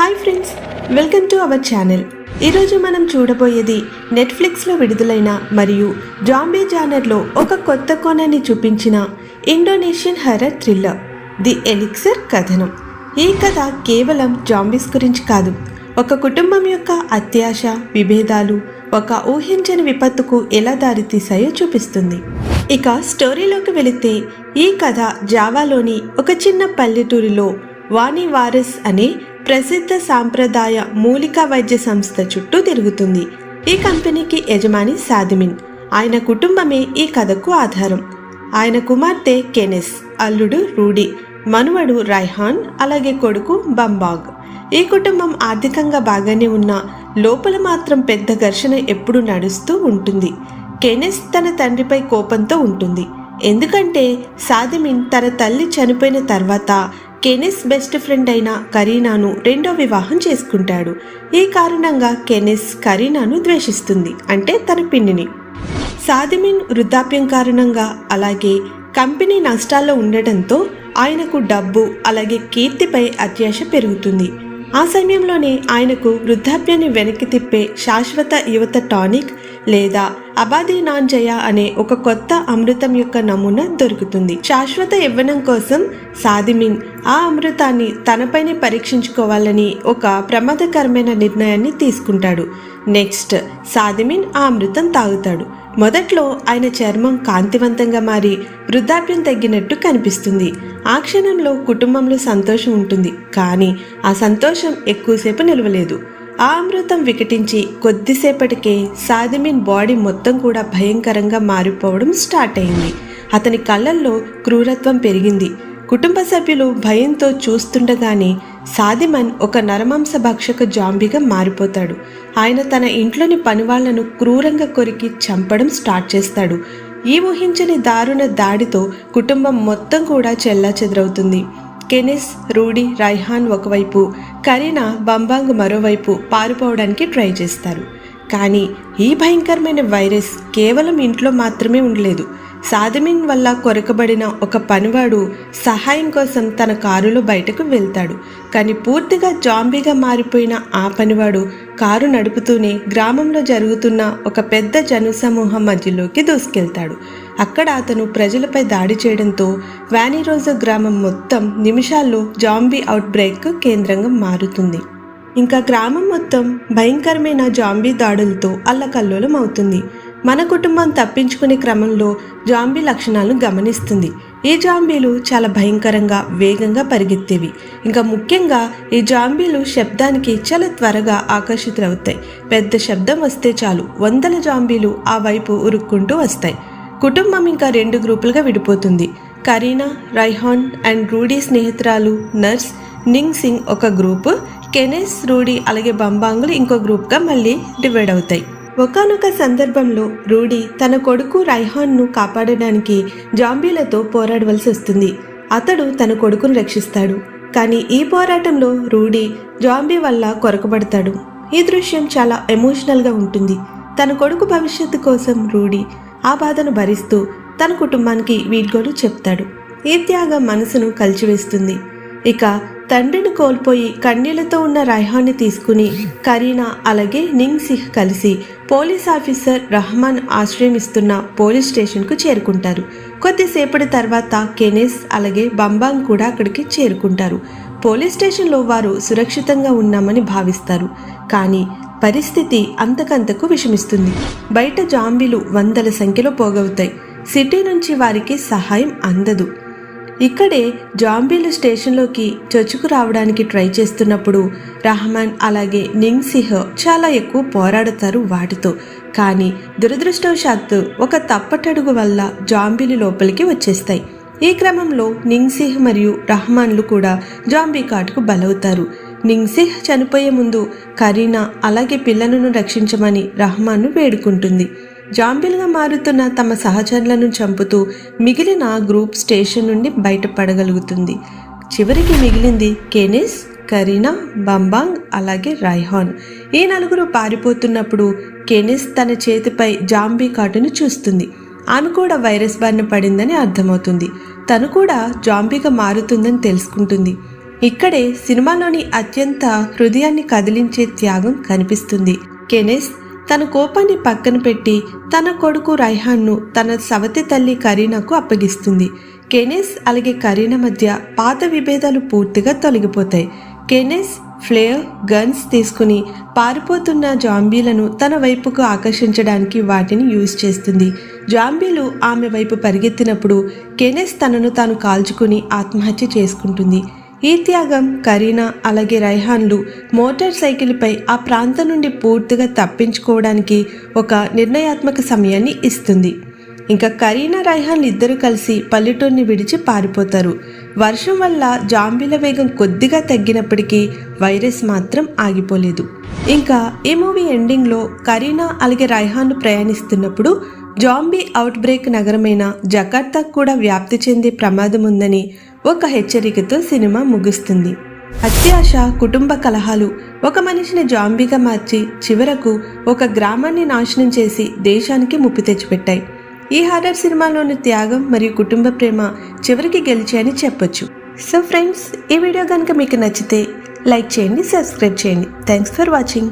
Hi friends welcome to our channel. ఈరోజు మనం చూడబోయేది నెట్ఫ్లిక్స్లో విడుదలైన మరియు జాంబీ జానర్లో ఒక కొత్త కోణాన్ని చూపించిన Indonesian horror thriller the elixir కథనం. ఈ కథ కేవలం జాంబీస్ గురించి కాదు ఒక కుటుంబం యొక్క అత్యాశ విభేదాలు ఒక ఊహించని విపత్తుకు ఎలా దారితీసాయో చూపిస్తుంది. ఇక స్టోరీలోకి వెళితే ఈ కథ జావాలోని ఒక చిన్న పల్లెటూరిలో వాణి వారస్ అనే ప్రసిద్ధ సాంప్రదాయ మూలిక వైద్య సంస్థ చుట్టూ తిరుగుతుంది. ఈ కంపెనీకి యజమాని సాదిమిన్. ఆయన కుటుంబమే ఈ కథకు ఆధారం. ఆయన కుమార్తె కెనెస్ అల్లుడు రూడీ మనువడు రైహాన్ అలాగే కొడుకు బంబాగ్. ఈ కుటుంబం ఆర్థికంగా బాగానే ఉన్న లోపల మాత్రం పెద్ద ఘర్షణ ఎప్పుడు నడుస్తూ ఉంటుంది. కెనెస్ తన తండ్రిపై కోపంతో ఉంటుంది. ఎందుకంటే సాదిమిన్ తన తల్లి చనిపోయిన తర్వాత కెనిస్ బెస్ట్ ఫ్రెండ్ అయిన కరీనాను రెండో వివాహం చేసుకుంటాడు. ఈ కారణంగా కెనిస్ కరీనాను ద్వేషిస్తుంది. అంటే తన పిన్నిని. సాదిమిన్ వృద్ధాప్యం కారణంగా అలాగే కంపెనీ నష్టాల్లో ఉండటంతో ఆయనకు డబ్బు అలాగే కీర్తిపై అత్యాశ పెరుగుతుంది. ఆ సమయంలోనే ఆయనకు వృద్ధాప్యాన్ని వెనక్కి తిప్పే శాశ్వత యువత టానిక్ లేదా అబాది నాంజయ అనే ఒక కొత్త అమృతం యొక్క నమూనా దొరుకుతుంది. శాశ్వత యవ్వనం కోసం సాదిమిన్ ఆ అమృతాన్ని తనపైనే పరీక్షించుకోవాలని ఒక ప్రమాదకరమైన నిర్ణయాన్ని తీసుకుంటాడు. నెక్స్ట్ సాదిమిన్ ఆ అమృతం తాగుతాడు. మొదట్లో ఆయన చర్మం కాంతివంతంగా మారి వృద్ధాప్యం తగ్గినట్టు కనిపిస్తుంది. ఆ క్షణంలో కుటుంబంలో సంతోషం ఉంటుంది కానీ ఆ సంతోషం ఎక్కువసేపు నిలవలేదు. ఆ అమృతం వికటించి కొద్దిసేపటికే సాదిమిన్ బాడీ మొత్తం కూడా భయంకరంగా మారిపోవడం స్టార్ట్ అయింది. అతని కళ్ళల్లో క్రూరత్వం పెరిగింది. కుటుంబ సభ్యులు భయంతో చూస్తుండగానే సాదిమన్ ఒక నరమాంస భక్షక జాంబీగా మారిపోతాడు. ఆయన తన ఇంట్లోని పనివాళ్ళను క్రూరంగా కొరికి చంపడం స్టార్ట్ చేస్తాడు. ఈ ఊహించని దారుణ దాడితో కుటుంబం మొత్తం కూడా చెల్లా చెదరవుతుంది కెనిస్ రూడీ రైహాన్ ఒకవైపు కరీనా బంబాంగ్ మరోవైపు పారిపోవడానికి ట్రై చేస్తారు. కానీ ఈ భయంకరమైన వైరస్ కేవలం ఇంట్లో మాత్రమే ఉండలేదు. సాదమిన్ వల్ల కొరకబడిన ఒక పనివాడు సహాయం కోసం తన కారులో బయటకు వెళ్తాడు. కానీ పూర్తిగా జాంబీగా మారిపోయిన ఆ పనివాడు కారు నడుపుతూనే గ్రామంలో జరుగుతున్న ఒక పెద్ద జనసమూహం మధ్యలోకి దూసుకెళ్తాడు. అక్కడ అతను ప్రజలపై దాడి చేయడంతో వ్యానిరోజా గ్రామం మొత్తం నిమిషాల్లో జాంబీ అవుట్ బ్రేక్ కేంద్రంగా మారుతుంది. ఇంకా గ్రామం మొత్తం భయంకరమైన జాంబీ దాడులతో అల్లకల్లోలం అవుతుంది. మన కుటుంబం తప్పించుకునే క్రమంలో జాంబీ లక్షణాలను గమనిస్తుంది. ఈ జాంబీలు చాలా భయంకరంగా వేగంగా పరిగెత్తేవి. ఇంకా ముఖ్యంగా ఈ జాంబీలు శబ్దానికి చాలా త్వరగా ఆకర్షితులవుతాయి. పెద్ద శబ్దం వస్తే చాలు వందల జాంబీలు ఆ వైపు ఉరుక్కుంటూ వస్తాయి. కుటుంబం ఇంకా రెండు గ్రూపులుగా విడిపోతుంది. కరీనా రైహాన్ అండ్ రూడీ స్నేహితురాలు నర్స్ నింగ్ సింగ్ ఒక గ్రూప్ కెనెస్ రూడీ అలాగే బంబాంగులు ఇంకో గ్రూప్గా మళ్ళీ డివైడ్ అవుతాయి. ఒకనొక సందర్భంలో రూడీ తన కొడుకు రైహాన్ను కాపాడడానికి జాంబీలతో పోరాడవలసి వస్తుంది. అతడు తన కొడుకును రక్షిస్తాడు. కానీ ఈ పోరాటంలో రూడీ జాంబీ వల్ల కొరకబడతాడు. ఈ దృశ్యం చాలా ఎమోషనల్గా ఉంటుంది. తన కొడుకు భవిష్యత్తు కోసం రూడీ ఆ బాధను భరిస్తూ తన కుటుంబానికి వీడ్గోలు చెప్తాడు. ఈ త్యాగం మనసును కలిచివేస్తుంది. ఇక తండ్రిని కోల్పోయి కన్నీళ్ళతో ఉన్న రైహాన్ని తీసుకుని కరీనా అలాగే నింగ్ సిహ్ కలిసి పోలీస్ ఆఫీసర్ రహమాన్ ఆశ్రయమిస్తున్న పోలీస్ స్టేషన్కు చేరుకుంటారు. కొద్దిసేపటి తర్వాత కెనెస్ అలాగే బంబాంగ్ కూడా అక్కడికి చేరుకుంటారు. పోలీస్ స్టేషన్లో వారు సురక్షితంగా ఉన్నామని భావిస్తారు. కానీ పరిస్థితి అంతకంతకు విషమిస్తుంది. బయట జాంబీలు వందల సంఖ్యలో పోగవుతాయి. సిటీ నుంచి వారికి సహాయం అందదు. ఇక్కడే జాంబీలు స్టేషన్లోకి చొచ్చుకు రావడానికి ట్రై చేస్తున్నప్పుడు రహమాన్ అలాగే నింగ్ సిహ్ చాలా ఎక్కువ పోరాడతారు వాటితో. కానీ దురదృష్టవశాత్తు ఒక తప్పటడుగు వల్ల జాంబీలు లోపలికి వచ్చేస్తాయి. ఈ క్రమంలో నింగ్సిహ్ మరియు రహమాన్లు కూడా జాంబీ కాటుకు బలవుతారు. నింగ్సిహ్ చనిపోయే ముందు కరీనా అలాగే పిల్లలను రక్షించమని రహమాన్ను వేడుకుంటుంది. జాంబిల్గా మారుతున్న తమ సహచరులను చంపుతూ మిగిలిన గ్రూప్ స్టేషన్ నుండి బయటపడగలుగుతుంది. చివరికి మిగిలింది కెనిస్ కరీనా బంబాంగ్ అలాగే రైహాన్. ఈ నలుగురు పారిపోతున్నప్పుడు కెనిస్ తన చేతిపై జాంబీ కాటును చూస్తుంది. ఆమె కూడా వైరస్ బారిన పడిందని అర్థమవుతుంది. తను కూడా జాంబీగా మారుతుందని తెలుసుకుంటుంది. ఇక్కడే సినిమాలోని అత్యంత హృదయాన్ని కదిలించే త్యాగం కనిపిస్తుంది. కెనెస్ తన కోపాన్ని పక్కన పెట్టి తన కొడుకు రైహాన్ను తన సవతి తల్లి కరీనాకు అప్పగిస్తుంది. కెనెస్ అలాగే కరీనా మధ్య పాత విభేదాలు పూర్తిగా తొలగిపోతాయి. కెనెస్ ఫ్లేర్ గన్స్ తీసుకుని పారిపోతున్న జాంబీలను తన వైపుకు ఆకర్షించడానికి వాటిని యూజ్ చేస్తుంది. జాంబీలు ఆమె వైపు పరిగెత్తినప్పుడు కెనెస్ తనను తాను కాల్చుకుని ఆత్మహత్య చేసుకుంటుంది. ఈ త్యాగం కరీనా అలాగే రైహాన్లు మోటార్ సైకిల్పై ఆ ప్రాంతం నుండి పూర్తిగా తప్పించుకోవడానికి ఒక నిర్ణయాత్మక సమయాన్ని ఇస్తుంది. ఇంకా కరీనా రైహాన్ ఇద్దరు కలిసి పల్లెటూరిని విడిచి పారిపోతారు. వర్షం వల్ల జాంబీల వేగం కొద్దిగా తగ్గినప్పటికీ వైరస్ మాత్రం ఆగిపోలేదు. ఇంకా ఈ మూవీ ఎండింగ్లో కరీనా అలాగే రైహాన్ ప్రయాణిస్తున్నప్పుడు జాంబీ అవుట్ బ్రేక్ నగరమైన జకార్తా కూడా వ్యాప్తి చెందే ప్రమాదం ఉందని ఒక హెచ్చరికతో సినిమా ముగుస్తుంది. అత్యాశ కుటుంబ కలహాలు. ఒక మనిషిని జాంబీగా మార్చి చివరకు ఒక గ్రామాన్ని నాశనం చేసి దేశానికి ముప్పు తెచ్చిపెట్టాయి. ఈ హారర్ సినిమాలోని త్యాగం మరియు కుటుంబ ప్రేమ చివరికి గెలిచాయని చెప్పొచ్చు. సో ఫ్రెండ్స్ ఈ వీడియో కనుక మీకు నచ్చితే లైక్ చేయండి సబ్స్క్రైబ్ చేయండి. Thanks for watching.